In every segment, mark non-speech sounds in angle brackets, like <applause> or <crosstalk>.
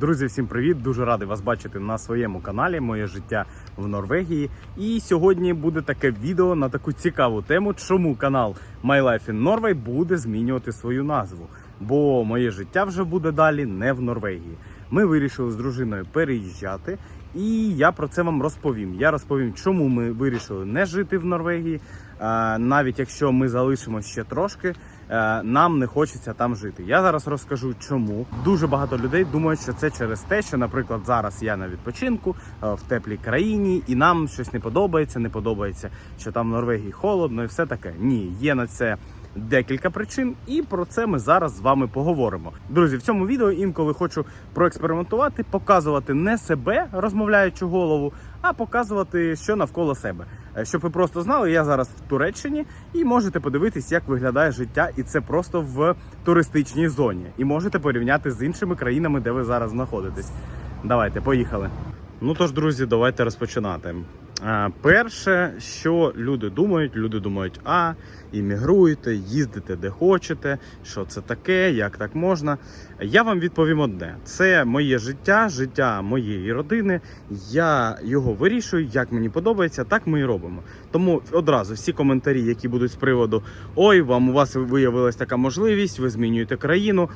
Друзі, всім привіт! Дуже радий вас бачити на своєму каналі Моє життя в Норвегії. І сьогодні буде таке відео на таку цікаву тему, чому канал My Life in Norway буде змінювати свою назву. Бо моє життя вже буде далі не в Норвегії. Ми вирішили з дружиною переїжджати, і я про це вам розповім. Я розповім, чому ми вирішили не жити в Норвегії. Е, Навіть якщо ми залишимося ще трошки, е, нам не хочеться там жити. Я зараз розкажу, чому дуже багато людей думають, що це через те, що, наприклад, зараз я на відпочинку е, в теплій країні, і нам щось не подобається. Не подобається, що там в Норвегії холодно і все таке. Ні, є на це. Декілька причин, і про це ми зараз з вами поговоримо. Друзі, в цьому відео інколи хочу проекспериментувати, показувати не себе, розмовляючи голову, а показувати, що навколо себе. Е, Щоб ви просто знали, я зараз в Туреччині і можете подивитись, як виглядає життя, і це просто в туристичній зоні. І можете порівняти з іншими країнами, де ви зараз знаходитесь. Давайте, поїхали. Ну тож, друзі, давайте розпочинати. Е, Перше, що люди думають, люди думають, а іммігруйте, їздите де хочете, що це таке, як так можна. Я вам відповім одне: це моє життя, життя моєї родини. Я його вирішую, як мені подобається, так ми і робимо. Тому одразу всі коментарі, які будуть з приводу Ой, вам у вас виявилась така можливість, ви змінюєте країну.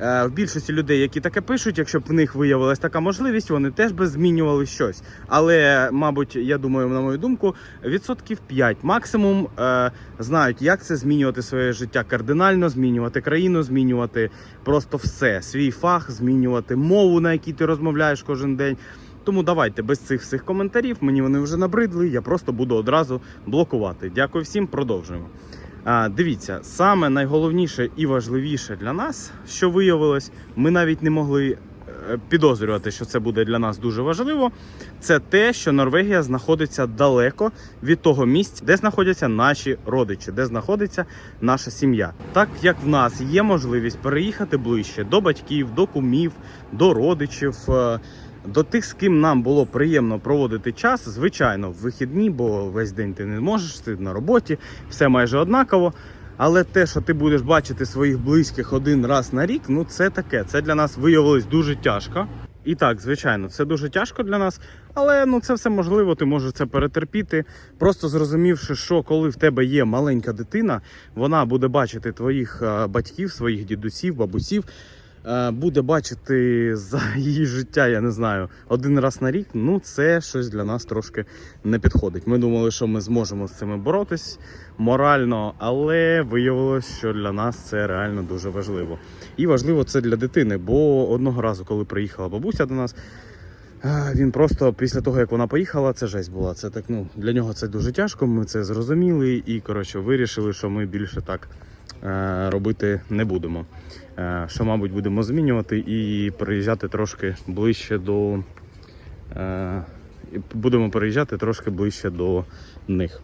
Е, В більшості людей, які таке пишуть, якщо б в них виявилась така можливість, вони теж би змінювали щось. Але, мабуть, я думаю, на мою думку, відсотків 5 максимум е, знають, як це змінювати своє життя кардинально, змінювати країну, змінювати просто все, свій фах, змінювати мову, на якій ти розмовляєш кожен день. Тому давайте без цих всіх коментарів. Мені вони вже набридли. Я просто буду одразу блокувати. Дякую всім, продовжуємо. Дивіться, саме найголовніше і важливіше для нас, що виявилось, ми навіть не могли е, підозрювати, що це буде для нас дуже важливо. Це те, що Норвегія знаходиться далеко від того місця, де знаходяться наші родичі, де знаходиться наша сім'я. Так як в нас є можливість переїхати ближче до батьків, до кумів, до родичів. До тих, з ким нам було приємно проводити час, звичайно, в вихідні, бо весь день ти не можеш, ти на роботі, все майже однаково. Але те, що ти будеш бачити своїх близьких один раз на рік, ну це таке. Це для нас виявилось дуже тяжко. І так, звичайно, це дуже тяжко для нас, але ну це все можливо, ти можеш це перетерпіти. Просто зрозумівши, що коли в тебе є маленька дитина, вона буде бачити твоїх е, батьків, своїх дідусів, бабусів. Е, Буде бачити за <laughs> її життя, я не знаю, один раз на рік. Ну, це щось для нас трошки не підходить. Ми думали, що ми зможемо з цим боротись морально, але виявилось, що для нас це реально дуже важливо. І важливо це для дитини, бо одного разу, коли приїхала бабуся до нас, він просто після того, як вона поїхала, це жесть була. Це так, ну для нього це дуже тяжко. Ми це зрозуміли і коротше вирішили, що ми більше так е, робити не будемо. Е, що, мабуть, будемо змінювати і переїжджати трошки ближче до. Е, будемо переїжджати трошки ближче до них.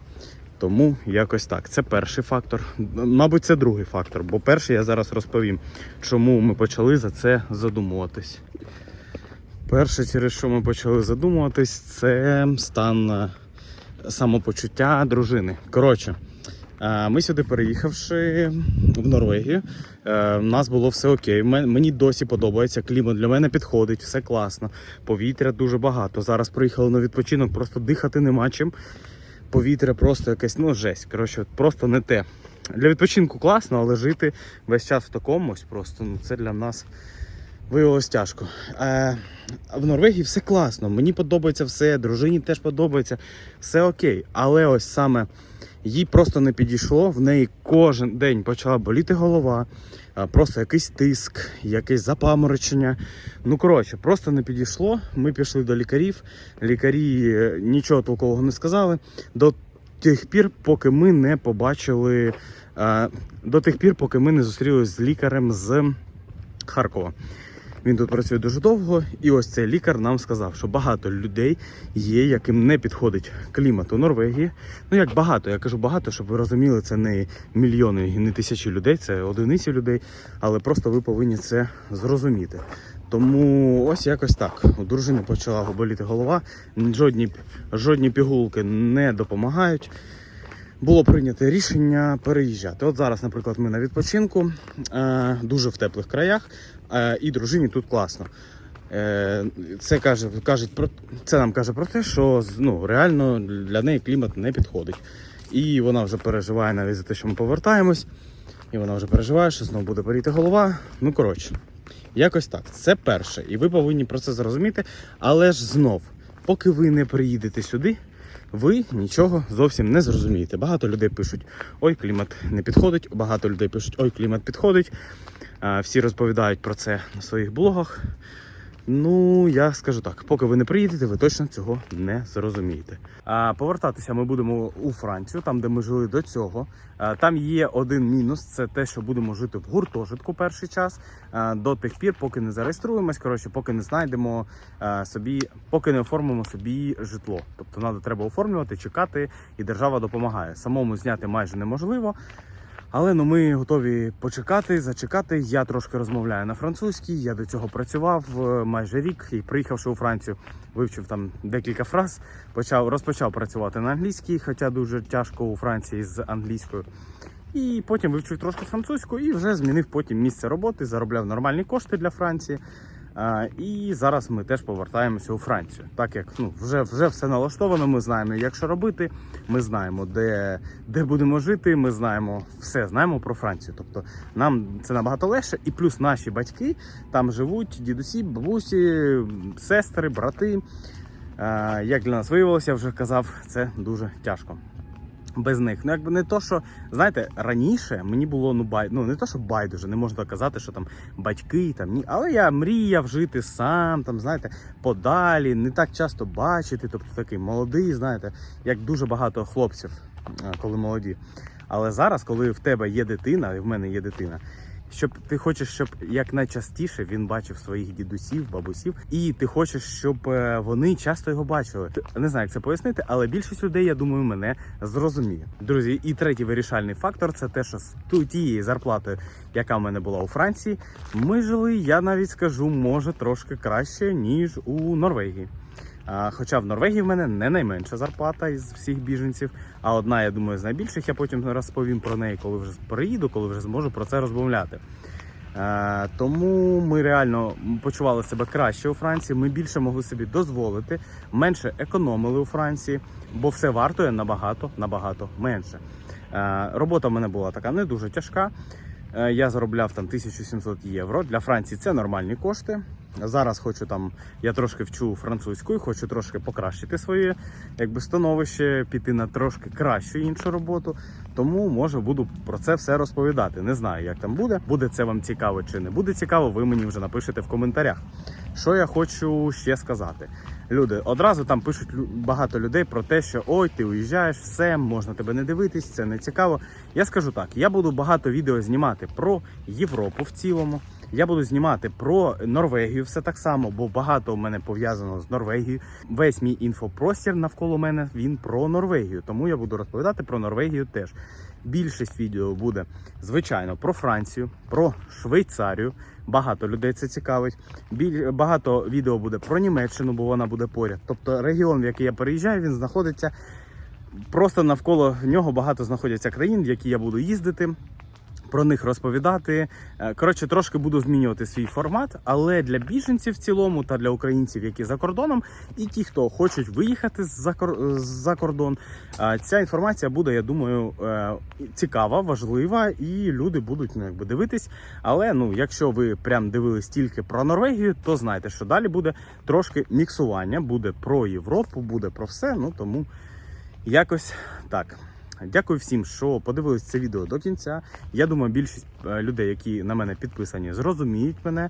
Тому якось так. Це перший фактор. Мабуть, це другий фактор. Бо перший я зараз розповім, чому ми почали за це задумуватись. Перше, через що ми почали задумуватись, це стан е, самопочуття дружини. Коротше, е, ми сюди переїхавши в Норвегію, е, у нас було все окей. Мені досі подобається клімат, для мене підходить, все класно. Повітря дуже багато. Зараз приїхали на відпочинок, просто дихати нема чим. Повітря просто якесь, ну жесть. Коротше, просто не те. Для відпочинку класно, але жити весь час в такому ось просто ну, це для нас виявилось тяжко. Е, в Норвегії все класно. Мені подобається все, дружині теж подобається, все окей. Але ось саме їй просто не підійшло. В неї кожен день почала боліти голова, просто якийсь тиск, якесь запаморочення. Ну коротше, просто не підійшло. Ми пішли до лікарів. Лікарі е, нічого толкового не сказали. До тих пір, поки ми не побачили. До тих пір, поки ми не зустрілися з лікарем з Харкова. Він тут працює дуже довго, і ось цей лікар нам сказав, що багато людей є, яким не підходить клімат у Норвегії. Ну як багато, я кажу багато, щоб ви розуміли, це не мільйони і не тисячі людей, це одиниці людей, але просто ви повинні це зрозуміти. Тому ось якось так. У дружини почала боліти голова, жодні, жодні пігулки не допомагають. Було прийнято рішення переїжджати. От зараз, наприклад, ми на відпочинку, е, дуже в теплих краях, і дружині тут класно. Е, Це каже, кажуть про це нам каже про те, що ну, реально для неї клімат не підходить. І вона вже переживає навіть за те, що ми повертаємось. І вона вже переживає, що знову буде поріти голова. Ну коротше, якось так. Це перше. І ви повинні про це зрозуміти. Але ж знов, поки ви не приїдете сюди, ви нічого зовсім не зрозумієте. Багато людей пишуть: ой, клімат не підходить. Багато людей пишуть, ой, клімат підходить. А, Всі розповідають про це на своїх блогах. Ну, я скажу так, поки ви не приїдете, ви точно цього не зрозумієте. А повертатися ми будемо у Францію, там де ми жили до цього. А, там є один мінус: це те, що будемо жити в гуртожитку перший час а, до тих пір, поки не зареєструємось. Коротше, поки не знайдемо а, собі, поки не оформимо собі житло. Тобто, треба оформлювати, чекати, і держава допомагає. Самому зняти майже неможливо. Але ну ми готові почекати, зачекати. Я трошки розмовляю на французькій. Я до цього працював е, майже рік і приїхавши у Францію, вивчив там декілька фраз. Почав розпочав працювати на англійській, хоча дуже тяжко у Франції з англійською. І потім вивчив трошки французьку і вже змінив потім місце роботи, заробляв нормальні кошти для Франції. І зараз ми теж повертаємося у Францію. Так як ну вже вже все налаштовано. Ми знаємо, як що робити. Ми знаємо, де, де будемо жити. Ми знаємо все, знаємо про Францію. Тобто нам це набагато легше. І плюс наші батьки там живуть, дідусі, бабусі, сестри, брати. Як для нас виявилося, я вже казав, це дуже тяжко. Без них. Ну, якби не то, що знаєте, раніше мені було ну бай, ну не то, що байдуже, не можна казати, що там батьки там ні. Але я мріяв жити сам, там, знаєте, подалі, не так часто бачити. Тобто такий молодий, знаєте, як дуже багато хлопців, коли молоді. Але зараз, коли в тебе є дитина, і в мене є дитина. Щоб ти хочеш, щоб якнайчастіше він бачив своїх дідусів, бабусів, і ти хочеш, щоб е, вони часто його бачили. Не знаю, як це пояснити, але більшість людей, я думаю, мене зрозуміє. Друзі, і третій вирішальний фактор це те, що з тієї зарплати, яка в мене була у Франції, ми жили, я навіть скажу, може трошки краще ніж у Норвегії. Хоча в Норвегії в мене не найменша зарплата із всіх біженців, а одна, я думаю, з найбільших. Я потім розповім про неї, коли вже приїду, коли вже зможу про це розмовляти. Тому ми реально почували себе краще у Франції. Ми більше могли собі дозволити, менше економили у Франції, бо все вартує набагато набагато менше. Робота в мене була така не дуже тяжка. Е, Я заробляв там 1700 євро. Для Франції це нормальні кошти. Зараз хочу там, я трошки вчу французьку і хочу трошки покращити своє якби становище, піти на трошки кращу іншу роботу. Тому може буду про це все розповідати. Не знаю, як там буде. Буде це вам цікаво чи не буде цікаво, ви мені вже напишете в коментарях. Що я хочу ще сказати. Люди одразу там пишуть багато людей про те, що ой, ти уїжджаєш, все, можна тебе не дивитись, це не цікаво. Я скажу так: я буду багато відео знімати про Європу в цілому. Я буду знімати про Норвегію, все так само, бо багато у мене пов'язано з Норвегією. Весь мій інфопростір навколо мене він про Норвегію. Тому я буду розповідати про Норвегію теж. Більшість відео буде, звичайно, про Францію, про Швейцарію. Багато людей це цікавить. Біль... Багато відео буде про Німеччину, бо вона буде поряд. Тобто регіон, в який я переїжджаю, він знаходиться просто навколо нього багато знаходяться країн, в які я буду їздити. Про них розповідати. Е, Коротше, трошки буду змінювати свій формат, але для біженців в цілому та для українців, які за кордоном, і ті, хто хочуть виїхати за за кордон, е, ця інформація буде, я думаю, е, цікава, важлива, і люди будуть ну, якби дивитись. Але ну, якщо ви прям дивились тільки про Норвегію, то знайте, що далі буде трошки міксування, буде про Європу, буде про все. Ну тому якось так. Дякую всім, що подивились це відео до кінця. Я думаю, більшість е, людей, які на мене підписані, зрозуміють мене,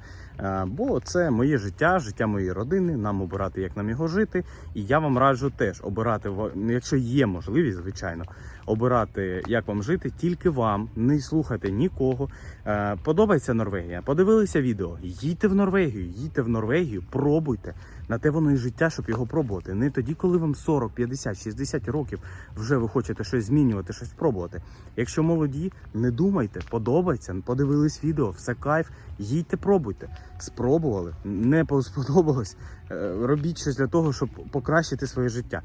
бо це моє життя, життя моєї родини. Нам обирати, як нам його жити. І я вам раджу теж обирати, якщо є можливість, звичайно, обирати, як вам жити, тільки вам. Не слухайте нікого. Е, Подобається Норвегія. Подивилися відео. Їдьте в Норвегію, їдьте в Норвегію, пробуйте. На те воно і життя, щоб його пробувати. Не тоді, коли вам 40, 50, 60 років вже ви хочете щось змінювати, щось пробувати. Якщо молоді, не думайте, подобається, подивились відео, все кайф, їдьте, пробуйте. Спробували, не сподобалось. е, Робіть щось для того, щоб покращити своє життя.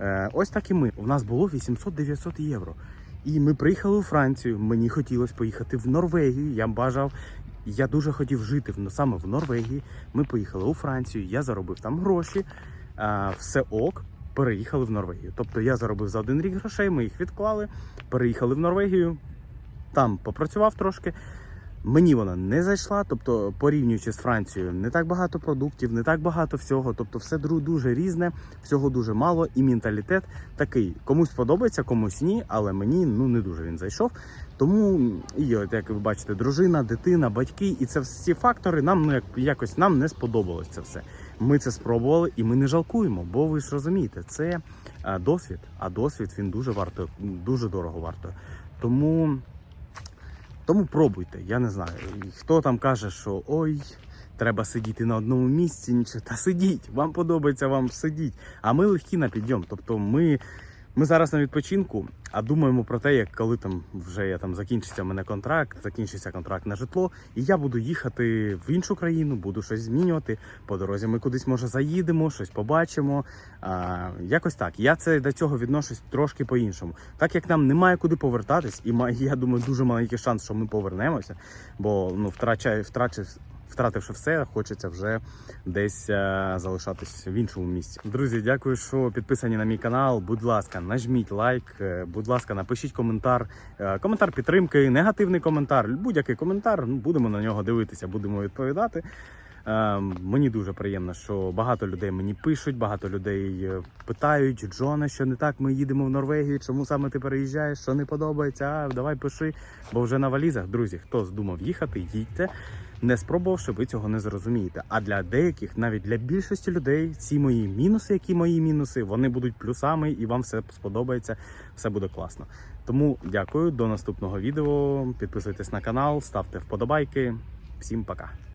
Е, Ось так і ми. У нас було 800-900 євро. І ми приїхали у Францію. Мені хотілося поїхати в Норвегію. Я бажав я дуже хотів жити саме в Норвегії. Ми поїхали у Францію, я заробив там гроші, все ок. Переїхали в Норвегію. Тобто я заробив за один рік грошей, ми їх відклали, переїхали в Норвегію, там попрацював трошки. Мені вона не зайшла, тобто порівнюючи з Францією, не так багато продуктів, не так багато всього. Тобто, все дуже різне, всього дуже мало, і менталітет такий. Комусь подобається, комусь ні, але мені ну не дуже він зайшов. Тому і от, як ви бачите, дружина, дитина, батьки, і це всі фактори нам ну як якось нам не сподобалось це все. Ми це спробували, і ми не жалкуємо, бо ви ж розумієте, це досвід. А досвід він дуже варто, дуже дорого вартує. Тому. Тому пробуйте, я не знаю. Хто там каже, що ой, треба сидіти на одному місці, нічого. Та сидіть, вам подобається вам сидіть. А ми легкі на підйом. Тобто ми, ми зараз на відпочинку, а думаємо про те, як коли там вже я там закінчиться мене контракт, закінчиться контракт на житло, і я буду їхати в іншу країну, буду щось змінювати. По дорозі ми кудись може заїдемо, щось побачимо. А, якось так. Я це до цього відношусь трошки по-іншому. Так як нам немає куди повертатись, і ма- я думаю, дуже маленький шанс, що ми повернемося, бо ну втрачаю, втрачив. Втративши все, хочеться вже десь е, залишатись в іншому місці. Друзі, дякую, що підписані на мій канал. Будь ласка, нажміть лайк. е, Будь ласка, напишіть коментар. Е, Коментар підтримки, негативний коментар, будь-який коментар. ну, Будемо на нього дивитися, будемо відповідати. Е, Мені дуже приємно, що багато людей мені пишуть, багато людей е, питають, Джона, що не так, ми їдемо в Норвегію, чому саме ти переїжджаєш, що не подобається, а давай пиши. Бо вже на валізах, друзі, хто здумав їхати, їдьте. Не спробувавши, ви цього не зрозумієте. А для деяких, навіть для більшості людей, ці мої мінуси, які мої мінуси, вони будуть плюсами, і вам все сподобається, все буде класно. Тому дякую, до наступного відео. Підписуйтесь на канал, ставте вподобайки. Всім пока.